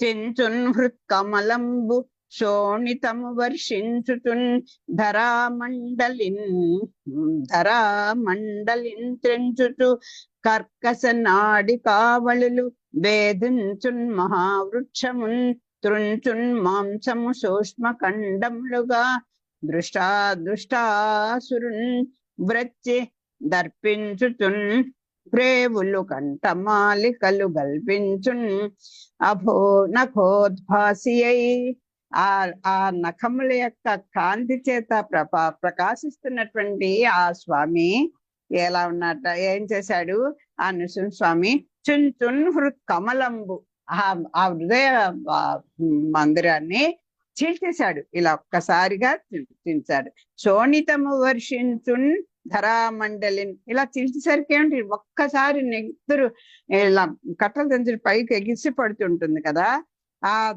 చెంచున్ హృత్కమలంబు శోణితము వర్షించుచున్ ధరామండలిన్ ధరామండలిన్ త్రెంచుచు కర్కస నాడి కావళులు వేధించున్ మహావృక్షమున్ త్రుంచున్ మాంసము సూక్ష్మ ఖండములుగా దృష్టా దృష్టాసురున్ వ్రచ్చి దర్పించుచున్ ప్రేవులు కంఠమాలికలు గల్పించున్ అభో నఖోద్భాసి అయి ఆ ఆ నఖముల యొక్క కాంతి చేత ప్రపా ప్రకాశిస్తున్నటువంటి ఆ స్వామి ఎలా ఉన్నట ఏం చేశాడు? ఆ నృసింహ స్వామి చున్ చున్ హృత్ కమలంబు ఆ హృదయ మందిరాన్ని చీల్చేశాడు. ఇలా ఒక్కసారిగా చీల్చాడు. శోణితము వర్షించున్ ధరామండలిని ఇలా తీసేసరికి ఏమిటి ఒక్కసారి నెత్తురు ఇలా కట్టలు తెంచి పైకి ఎగిసి పడుతుంటుంది కదా. ఆ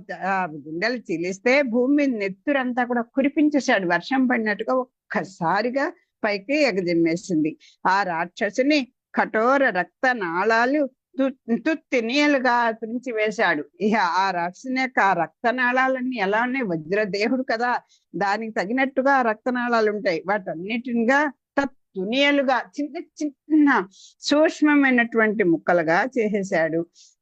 గుండెలు చీలిస్తే భూమి మీద నెత్తురంతా కూడా కురిపించేశాడు. వర్షం పడినట్టుగా ఒక్కసారిగా పైకి ఎగజిమ్మేసింది ఆ రాక్షసుని కఠోర రక్త నాళాలు తు- తుత్తినీయలుగా తుంచి వేశాడు. ఇక ఆ రాక్షసుని యొక్క ఆ రక్తనాళాలన్నీ ఎలా ఉన్నాయి వజ్రదేహుడు కదా. దానికి తగినట్టుగా రక్తనాళాలు ఉంటాయి. వాటన్నిటినిగా దునియలుగా చిన్న చిన్న సూక్ష్మమైనటువంటి ముక్కలుగా చేసేశాడు.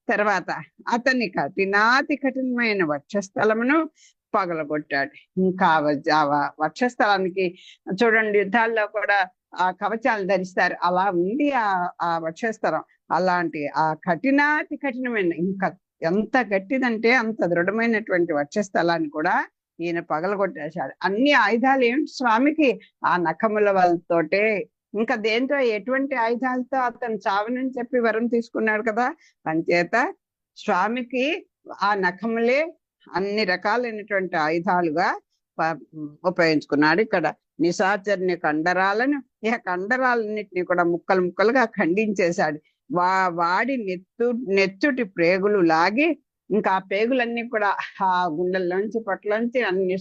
తర్వాత అతని కఠినాతి కఠినమైన వక్షస్థలమును పగలగొట్టాడు. ఇంకా వ- వక్షస్థలానికి చూడండి యుద్ధాల్లో కూడా ఆ కవచాలు ధరిస్తారు. అలా ఉంది ఆ ఆ వక్షస్థలం అలాంటి ఆ కఠినాతి కఠినమైన ఇంకా ఎంత గట్టిదంటే అంత దృఢమైనటువంటి వక్షస్థలాన్ని కూడా ఈయన పగలగొట్టేశాడు. అన్ని ఆయుధాలు ఏమిటి స్వామికి ఆ నఖముల వాళ్ళతోటే ఇంకా దేంతో? ఎటువంటి ఆయుధాలతో? అతను చావనని చెప్పి వరం తీసుకున్నాడు కదా. అంచేత స్వామికి ఆ నఖములే అన్ని రకాలైనటువంటి ఆయుధాలుగా ఉపయోగించుకున్నాడు ఇక్కడ. నిశాచర్ని కండరాలను ఈ కండరాలన్నింటినీ కూడా ముక్కలు ముక్కలుగా ఖండించేశాడు. వా వాడి నెత్తు నెత్తుటి ప్రేగులు లాగి ఇంకా ఆ పేగులన్నీ కూడా ఆ గుండెల్లోంచి పొట్టలోంచి అన్ని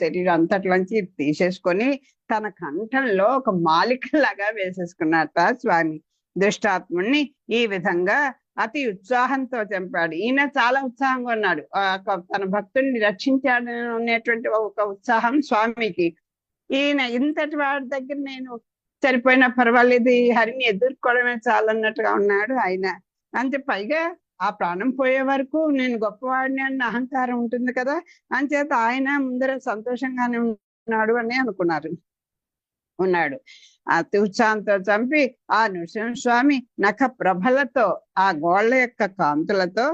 శరీరం అంతట్లోంచి తీసేసుకొని తన కంఠంలో ఒక మాలికలాగా వేసేసుకున్నట్ట స్వామి. దుష్టాత్ముణ్ణి ఈ విధంగా అతి ఉత్సాహంతో చంపాడు. ఈయన చాలా ఉత్సాహంగా ఉన్నాడు. ఆ యొక్క తన భక్తుడిని రక్షించాడు అనేటువంటి ఒక ఉత్సాహం స్వామికి. ఈయన ఇంతటి వాడి దగ్గర నేను సరిపోయినా పర్వాలేదు ఈ హరిని ఎదుర్కోవడమే చాలన్నట్టుగా ఉన్నాడు ఆయన. అంతే పైగా ఆ ప్రాణం పోయే వరకు నేను గొప్పవాడిని అన్న అహంకారం ఉంటుంది కదా అంచేత ఆయన ముందర సంతోషంగానే ఉన్నాడు అని అనుకున్నారు. ఉన్నాడు. ఆ ఉత్సాహంతో చంపి ఆ నృసింహస్వామి నఖ ప్రభలతో ఆ గోళ్ళ యొక్క కాంతులతో